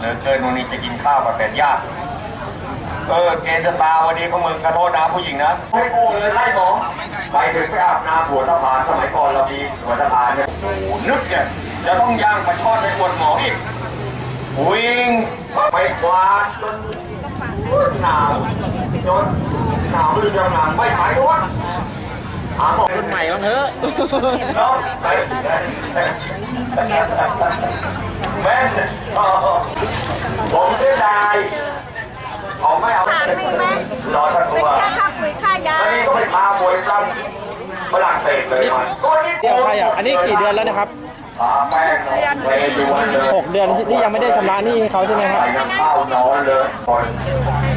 เหลือเกินวันนี้จะกินข้าวกับแฟนญาติเออเกณฑ์สตาร์วันนี้พวกมึงกระโทษนะผู้หญิงนะให้โอ้เลยไล่หมอไปถึงไปอาบน้ำหัวสะพานสมัยก่อนเรามีหัวสะพานเนี่ยโอ้โหนึกเนี่ยจะต้องย่างปลาช่อนไปอวดหมออีกวิ่งไปกวาดจนหนาวจนหนาวหรือยังหนาวไม่หายด้วยหาหมอรุ่นใหม่บ้างเถอะน้องไปแม่ผมเสียดายเอา ไม่เอาถามมีไหมรอสักเป็ตันวแค่ค่าปุ๋ยค่ายาแล้วนี่ก็ไปพามวยซ้ำฝรั่งเศสเลยมันตัวนี้เดี๋ยวใครอะอันนี้กี่เดือนแล้วนะครับ พาแป้งไปดวนเลยหกเดือนที่ที่ยังไม่ได้ชำระหนี้ให้เขาใช่ไหมครับ ใส่น้ำข้าวนอนเลยคน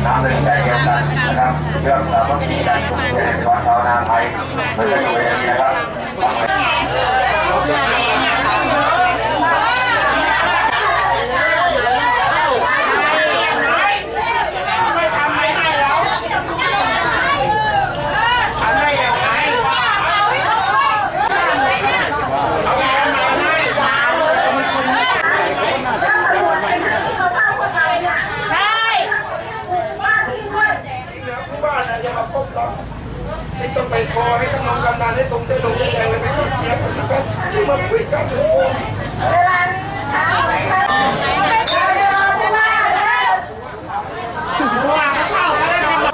น้ำหนึ่งใจเดียวกันนะครับเรื่องสามัคคีกันเป็นวันชาวนาไทยไม่ใช่ตัวเองนะครับ ใช่ บ้านนะ อย่ามาพบเราไม่ต้องไปคอให้กำลังกำนันให้ตรงเส้นตรงเส้นแดงเลยไม่ต้องเสียคนนะครับที่มาคุยกันทุกคน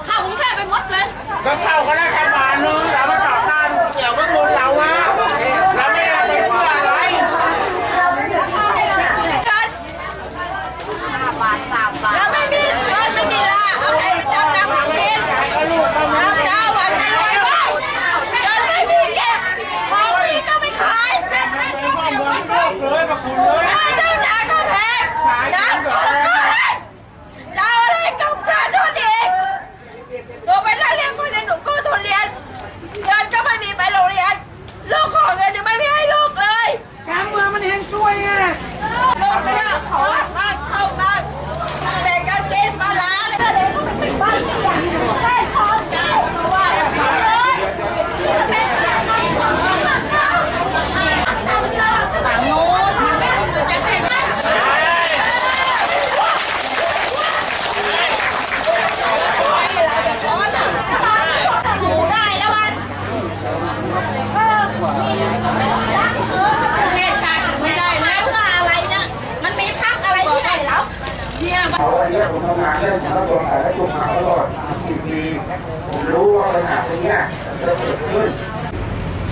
เข้ากรุงเทพไปหมดเลย ก็เข้ากับรัฐบาลนึงเรามาต่อต้านเกี่ยวกับคนเราฮะเราไม่ได้ไปเพื่ออะไร แล้วไม่มีเงินไม่มีละเอาไหนไปจับน้ำกินน้ำเจ้าหวานเป็นรวยบ้างเงินไม่มีเก็บของมีก็ไม่ขาย เลยกับคุณเลย ค่าเช่านาก็แพงน้ำก็แพงจะเอาอะไรกับประชาชนอีกตัวเป็นนักเรียนคนหนึงหนูกู้ทุนเรียนเงินก็ไม่มีไปโรงเรียน ลูกขอเงินยังไม่มีให้ลูกเลย การเมืองมันเฮงซวยไง ลูกเนี่ยขอบ้านเข้าบ้านแบ่งกันกินปลาร้าเนี่ยเด็กก็ไม่ติดบ้านที่อย่างนี้ได้ทองเจ้าเพราะว่าฝั่งโน้นมันไม่คือจะใช่ไหมหูได้แล้วมัน ประเทศชาติไม่ได้แล้วอะไรเนี่ยมันมีพักอะไรที่ไหนแล้วเนี่ยวันนี้ผมทำงานเรื่องกระทรวงสาธารณสุขมาตลอด10ปีผมรู้ว่าปัญหาตรงเนี้ยจะเกิดขึ้น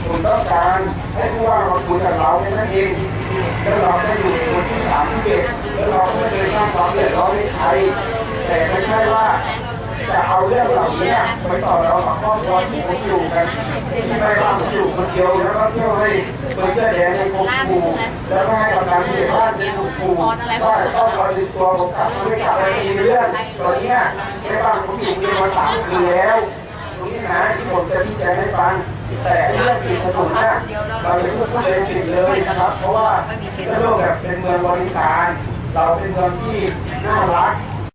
ผมต้องการให้ผู้ว่ามาคุยกับเราแค่นั้นเองแล้วเราได้อยู่คนที่สามที่เจ็ดแล้วเราก็ไม่เคยสร้างความเดือดร้อนให้ใครแต่ไม่ใช่ว่า เหล่านี้ไปต่อเรากับครอบครัวที่ผมอยู่กันที่ไม่ว่าผมอยู่คนเดียวแล้วก็เที่ยวให้เบอร์เสื้อแดงในกรมครูแล้วก็ให้กำลังผู้ใหญ่บ้านในกรมครูว่าต้องคอยดึงตัวผมกลับไม่กลับไปมีเรื่องตอนนี้ไม่ว่าผมอยู่เรียนมาสามปีแล้วตรงนี้นะที่ผมจะชี้แจงให้ฟังแต่เรื่องปีถนนเนี่ยเราอย่าพูดเลยผิดเลยนะครับ เพราะว่าเรื่องโลกแบบเป็นเมืองบริการ เราเป็นเมืองที่น่ารัก